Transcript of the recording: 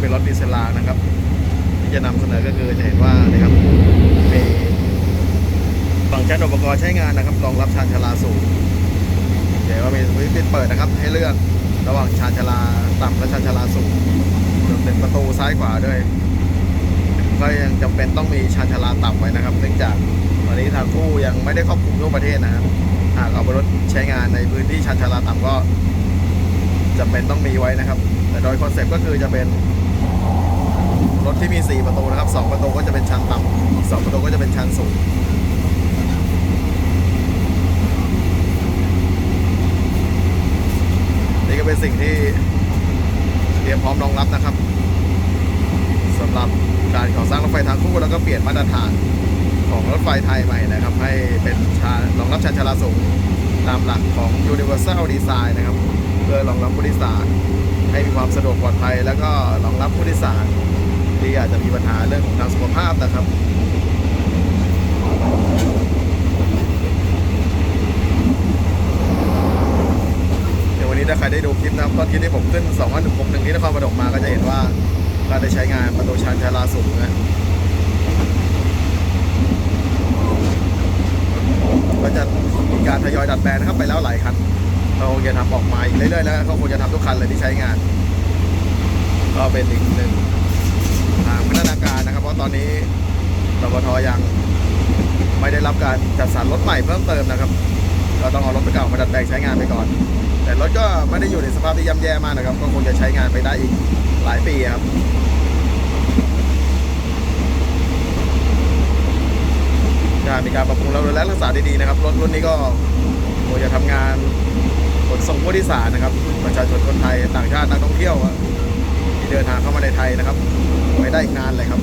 เป็นรถดีเซลานะครับ ที่จะนำเสนอก็คือจะเห็นว่านะครับมีฟังชั้นอุปกรณ์ใช้งานนะครับรองรับชานชาลาสูงเห็นว่ามีวิตช์ปิดเปิดนะครับ ให้เลือกระหว่างชานชาลาต่ำและชานชาลาสูงรวมถึงประตูซ้ายขวาด้วยก็ยังจำเป็นต้องมีชานชาลาต่ำไว้นะครับเนื่องจากตอนนี้ทางคู่ยังไม่ได้ครอบคลุมทั่วประเทศนะครับหากเอารถใช้งานในพื้นที่ชานชาลาต่ำก็จำเป็นต้องมีไว้นะครับ แต่โดยคอนเซ็ปต์ก็คือจะเป็น รถที่มี 4 ประตูนะครับ 2 ประตูก็จะเป็นชั้นต่ำอีก 2 ประตูก็จะเป็นชั้นสูงนี่ก็เป็นสิ่งที่เตรียมพร้อมรองรับนะครับสำหรับการก่อสร้างรถไฟทางคู่แล้วก็เปลี่ยนมาตรฐานของรถไฟไทยใหม่นะครับ ให้เป็นชารองรับชานชาลาสูงตามหลักของ Universal Design นะครับ เพื่อรองรับผู้โดยสารให้มีความสะดวกปลอดภัย แล้วก็รองรับผู้โดยสาร ที่อาจจะมีปัญหาเรื่องของทางสุขภาพนะครับเดี๋ยววันนี้ถ้าใครได้ดูคลิปนะครับตอนที่ผมขึ้น 2 1 6 1ที่นครปฐมมาก็จะเห็นว่ากาได้ใช้งานประตูชานชาลาสูงนะก็จะมีการทยอยดัดแปลงนะครับไปแล้วหลายคันเราจะทำออกมาอีกเรื่อยๆแล้วเขาคงจะทำทุกคันเลยที่ใช้งาน ก็เป็นอีกหนึ่ง อนนี้ตบทยังไม่ได้รับการจัดสรรรถใหม่เพิ่มเติมนะครับ ก็ต้องเอารถเก่ามาดัดแปลงใช้งานไปก่อน แต่รถก็ไม่ได้อยู่ในสภาพที่ย่ำแย่มากนะครับ ก็คงจะใช้งานไปได้อีกหลายปีครับจะมีการปรับปรุงแล้วและรักษาดีๆนะครับ รถรุ่นนี้ก็คงจะทำงานขนส่งผู้โดยสารนะครับ ประชาชนคนไทยต่างชาตินักท่องเที่ยวที่เดินทางเข้ามาในไทยนะครับ ไปได้อีกนานเลยครับ